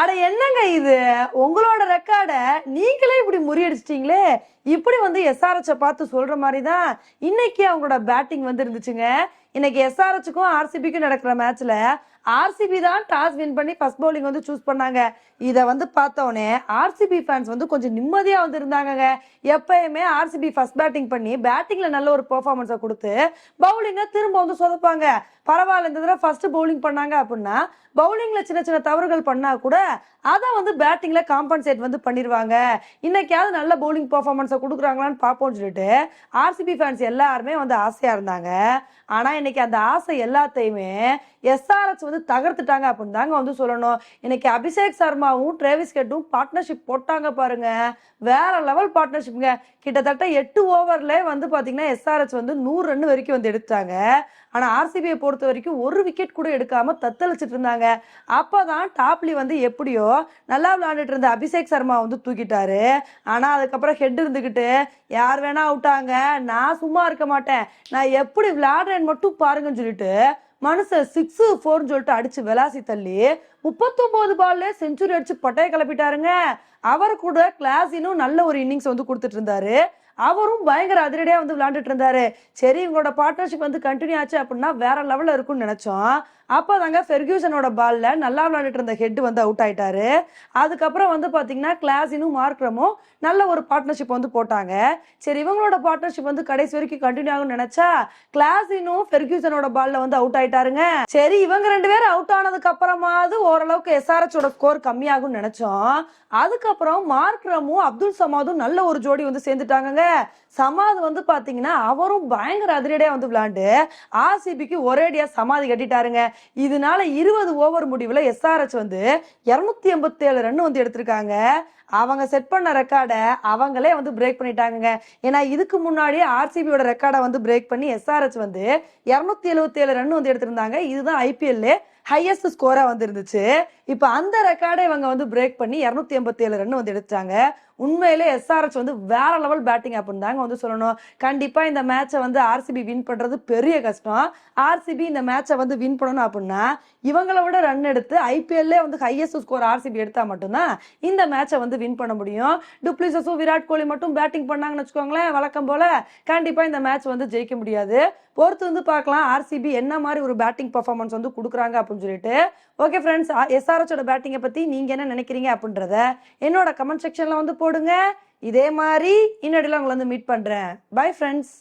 அட என்னங்க இது? உங்களோட ரெக்கார்டை நீங்களே இப்படி முறியடிச்சிட்டீங்களே. இப்படி வந்து எஸ்ஆர்எச்சை பார்த்து சொல்ற மாதிரி தான் இன்னைக்கு அவங்களோட பேட்டிங் வந்து இருந்துச்சுங்க இன்னைக்கு எஸ்ஆர்எச்சுக்கும் ஆர்சிபிக்கும் நடக்கிற மேட்ச்ல ஆர்சிபி தான் டாஸ் வின் பண்ணி ஃபர்ஸ்ட் பவுலிங் வந்து சூஸ் பண்ணாங்க. இதை வந்து பார்த்தோன்னே ஆர்சிபி ஃபேன்ஸ் வந்து கொஞ்சம் நிம்மதியாக வந்து இருந்தாங்கங்க. எப்பயுமே ஆர்சிபி ஃபர்ஸ்ட் பேட்டிங் பண்ணி பேட்டிங்கில் நல்ல ஒரு பெர்ஃபார்மன்ஸை கொடுத்து பவுலிங்கை திரும்ப வந்து சொதப்பாங்க. பரவாயில்ல இந்த தடவை ஃபஸ்ட்டு பவுலிங் பண்ணாங்க அப்படின்னா பவுலிங்கில் சின்ன சின்ன தவறுகள் பண்ணால் கூட அதை வந்து பேட்டிங்கில் காம்பன்சேட் வந்து பண்ணிடுவாங்க இன்னைக்காவது நல்ல பவுலிங் பர்ஃபார்மன்ஸை கொடுக்குறாங்களான்னு பார்ப்போம்னு சொல்லிட்டு ஆர்சிபி ஃபேன்ஸ் எல்லாருமே வந்து ஆசையாக இருந்தாங்க. ஆனால் இன்னைக்கு அந்த ஆசை எல்லாத்தையுமே எஸ்ஆர்எஸ் வந்து தகர்த்துட்டாங்க அப்படின்னு தாங்க வந்து சொல்லணும். இன்னைக்கு அபிஷேக் சர்மாவும் டிரேவிஸ் கெட்டும் பார்ட்னர்ஷிப் போட்டாங்க பாருங்க. வேற லெவல் பார்ட்னர்ஷிப்ங்க கிட்டத்தட்ட எட்டு ஓவர்ல வந்து பார்த்தீங்கன்னா எஸ்ஆர்எஸ் வந்து நூறு ரன் வரைக்கும் வந்து எடுத்தாங்க ஆனால் ஆர்சிபியை பொறுத்த பொறுத்த வரைக்கும் ஒரு விக்கெட் கூட எடுக்காமல் தத்தளிச்சிட்டு இருந்தாங்க. அப்பதான் டாப்லி வந்து எப்படியோ நல்லா விளையாண்டுட்டு இருந்த அபிஷேக் சர்மா வந்து தூக்கிட்டாரு. ஆனால் அதுக்கப்புறம் ஹெட் இருந்துக்கிட்டு யார் வேணா அவுட்டாங்க நான் சும்மா இருக்க மாட்டேன். நான் எப்படி விளையாடுறேன்னு மட்டும் பாருங்கன்னு சொல்லிட்டு மனுஷன் சிக்ஸ் ஃபோர்னு சொல்லிட்டு அடிச்சு விளாசி தள்ளி முப்பத்தொம்போது பால்ல செஞ்சுரி அடிச்சு பட்டையை கிளப்பிட்டாருங்க. அவர் கூட கிளாஸினும் நல்ல ஒரு இன்னிங்ஸ் வந்து கொடுத்துட்டு இருந்தாரு. அவரும் பயங்கர அதிரடியாக வந்து விளையாண்டுட்டு இருந்தாரு. சரி இவங்களோட பார்ட்னர்ஷிப் வந்து கண்டினியூ ஆச்சு அப்படின்னா வேற லெவலில் இருக்கும்னு நினைச்சோம். அப்போ தாங்க ஃபெர்கியூசனோட பால்ல நல்லா விளையாண்டுட்டு இருந்த ஹெட் வந்து அவுட் ஆயிட்டாரு. அதுக்கப்புறம் வந்து பார்த்தீங்கன்னா கிளாஸினும் மார்க்ரமும் நல்ல ஒரு பார்ட்னர்ஷிப் வந்து போட்டாங்க. சரி இவங்களோட பார்ட்னர்ஷிப் வந்து கடைசி வரைக்கும் கண்டினியூ ஆகும்னு நினச்சா கிளாஸினும் ஃபெர்கியூசனோட பால்ல வந்து அவுட் ஆயிட்டாருங்க. சரி இவங்க ரெண்டு பேரும் அவுட் ஆனதுக்கு அப்புறமாவது ஓரளவுக்கு எஸ்ஆர்எச்சோட ஸ்கோர் கம்மியாகும்னு நினைச்சோம். அதுக்கப்புறம் மார்க்ரமும் அப்துல் சமாதும் நல்ல ஒரு ஜோடி வந்து சேர்ந்துட்டாங்க சமாது வந்து பார்த்தீங்கன்னா அவரும் பயங்கர அதிரடியாக வந்து விளாண்டு ஆர்சிபிக்கு ஒரேடியாக சமாதி கட்டிட்டாருங்க. இதனால இருபது ஓவர் முடிவுல எஸ்ஆர்எச் வந்து இருநூத்தி எண்பத்தி ஏழு ரன் வந்து எடுத்திருக்காங்க. அவங்க செட் பண்ண ரெக்கார்டை அவங்களே வந்து பிரேக் பண்ணிட்டாங்கங்க. ஏன்னா இதுக்கு முன்னாடியே ஆர்சிபியோட ரெக்கார்டை வந்து பிரேக் பண்ணி எஸ்ஆர்எச் வந்து இருநூத்தி எழுபத்தி ஏழு ரன் வந்து எடுத்திருந்தாங்க. இதுதான் ஐபிஎல்ல ஹையஸ்ட் ஸ்கோரா வந்து இருந்துச்சு இப்போ அந்த ரெக்கார்டை இவங்க வந்து பிரேக் பண்ணி இரநூத்தி எண்பத்தி ஏழு ரன் வந்து எடுத்தாங்க உண்மையிலே எஸ்ஆர்எச் வந்து வேற லெவல் பேட்டிங் அப்படின்னு தாங்க வந்து சொல்லணும். கண்டிப்பா இந்த மேட்சை வந்து ஆர்சிபி வின் பண்றது பெரிய கஷ்டம். ஆர்சிபி இந்த மேட்சை வந்து வின் பண்ணணும் அப்படின்னா இவங்கள விட ரன் எடுத்து ஐபிஎல்லே வந்து ஹையஸ்ட் ஸ்கோர் ஆர்சிபி எடுத்தா மட்டும்தான் இந்த மேட்சை வந்து வின் பண்ண முடியும். டுப்ளிசஸும் விராட் கோலி மட்டும் பேட்டிங் பண்ணாங்கன்னு வச்சுக்கோங்களேன் வழக்கம் போல கண்டிப்பா இந்த மேட்ச் வந்து ஜெயிக்க முடியாது. பொறுத்து வந்து பார்க்கலாம் ஆர்சிபி என்ன மாதிரி ஒரு பேட்டிங் பர்ஃபார்மன்ஸ் வந்து கொடுக்குறாங்க அப்படின்னு சொல்லிட்டு. ஓகே ஃப்ரெண்ட்ஸ் எஸ்ஆர்எச்சோட பேட்டிங்கை பற்றி நீங்கள் என்ன நினைக்கிறீங்க அப்படின்றத என்னோட கமெண்ட் செக்ஷனில் வந்து போடுங்க. இதே மாதிரி இன்னடியில் உங்களை வந்து மீட் பண்ணுறேன் பை ஃப்ரெண்ட்ஸ்